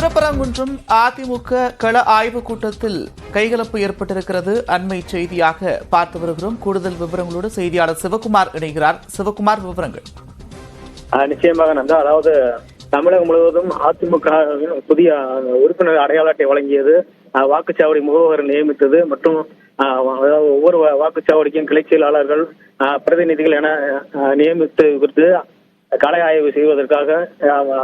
திருப்பரங்குன்றம் அதிமுக கள ஆய்வுக் கூட்டத்தில் கைகலப்பு ஏற்பட்டிருக்கிறது. அண்மை செய்தியாக பார்த்து வருகிறோம். கூடுதல் விவரங்களோடு செய்தியாளர் சிவகுமார் இணைகிறார். சிவகுமார் விவரங்கள். ஆஹ் நிச்சயமாக நந்தா அதாவது தமிழகம் முழுவதும் அதிமுக புதிய உறுப்பினர் அடையாள அட்டை வழங்கியது. ஆஹ், வாக்குச்சாவடி முகவர் நியமித்தது மற்றும் ஆஹ், ஒவ்வொரு வாக்குச்சாவடிக்கும் கிளை செயலாளர்கள் ஆஹ், பிரதிநிதிகள் என நியமித்து குறித்து களை ஆய்வு செய்வதற்காக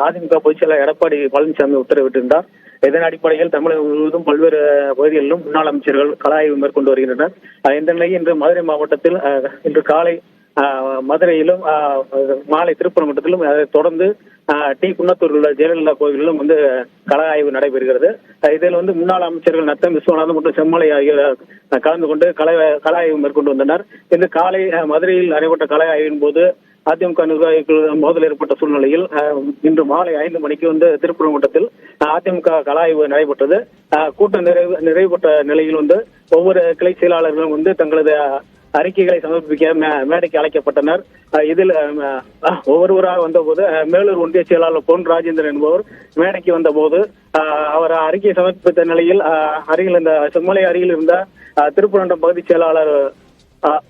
அதிமுக பொதுச்செயலர் எடப்பாடி பழனிசாமி உத்தரவிட்டிருந்தார். இதன் அடிப்படையில் தமிழகம் முழுவதும் பல்வேறு பகுதிகளிலும் முன்னாள் அமைச்சர்கள் கள ஆய்வு மேற்கொண்டு வருகின்றனர். இந்த நிலையில் இன்று மதுரை மாவட்டத்தில் இன்று காலை மதுரையிலும் மாலை மாலை திருப்பரங்குன்றத்திலும் அதை தொடர்ந்து டி. குன்னத்தூர் உள்ள ஜெயலலிதா கோவிலிலும் வந்து கள ஆய்வு நடைபெறுகிறது இதில் வந்து முன்னாள் அமைச்சர்கள் நத்தம் விஸ்வநாதன் மற்றும் செம்மலை ஆகியோர் கலந்து கொண்டு கலை கள ஆய்வு மேற்கொண்டு வந்தனர். இன்று காலை மதுரையில் நடைபெற்ற கள ஆய்வின் போது அதிமுக நிர்வாகிகள் மோதல் ஏற்பட்ட சூழ்நிலையில் இன்று மாலை ஐந்து மணிக்கு வந்து திருப்பூர் மாவட்டத்தில் அதிமுக கலாய்வு நடைபெற்றது. கூட்டம் நிறைவு நிறைவு பெற்ற நிலையில் வந்து ஒவ்வொரு கிளை செயலாளர்களும் வந்து தங்களது அறிக்கைகளை சமர்ப்பிக்க மே- மேடைக்கு அழைக்கப்பட்டனர். இதில் ஒவ்வொருவராக வந்தபோது மேலூர் ஒன்றிய செயலாளர் பொன் ராஜேந்திரன் என்பவர் மேடைக்கு வந்தபோது அவர் அறிக்கை சமர்ப்பித்த நிலையில் அஹ், அருகில் இந்த செம்மலை அருகில் இருந்த அஹ், திருப்பரண்டம் பகுதி செயலாளர் அஹ்,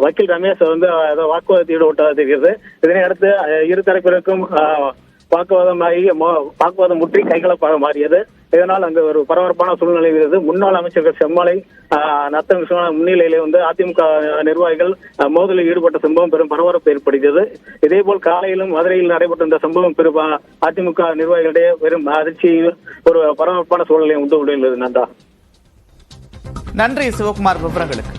வக்கீல் ரமேஷ் வந்து ஏதோ வாக்குவாதத்தை ஈடுபட்டதாக தெரிகிறது. இதனை அடுத்து இரு தரப்பினருக்கும் அஹ், வாக்குவாதமாகி மோ- வாக்குவாதம் முற்றி கைகலப்பாக மாறியது. இதனால் அங்கு ஒரு பரபரப்பான சூழ்நிலை இருந்தது முன்னாள் அமைச்சர்கள் செம்மலை ஆஹ், நத்தம் விஸ்வநாதன் முன்னிலையிலே வந்து அதிமுக நிர்வாகிகள் மோதலில் ஈடுபட்ட சம்பவம் பெரும் பரபரப்பு ஏற்படுத்தியது. இதேபோல் காலையிலும் மதுரையில் நடைபெற்ற இந்த சம்பவம் பெரும் அதிமுக நிர்வாகிகளிடையே பெரும் அதிர்ச்சி ஒரு பரபரப்பான சூழ்நிலை உண்டு உள்ளது நந்தா நன்றி சிவகுமார் விவரங்களுக்கு.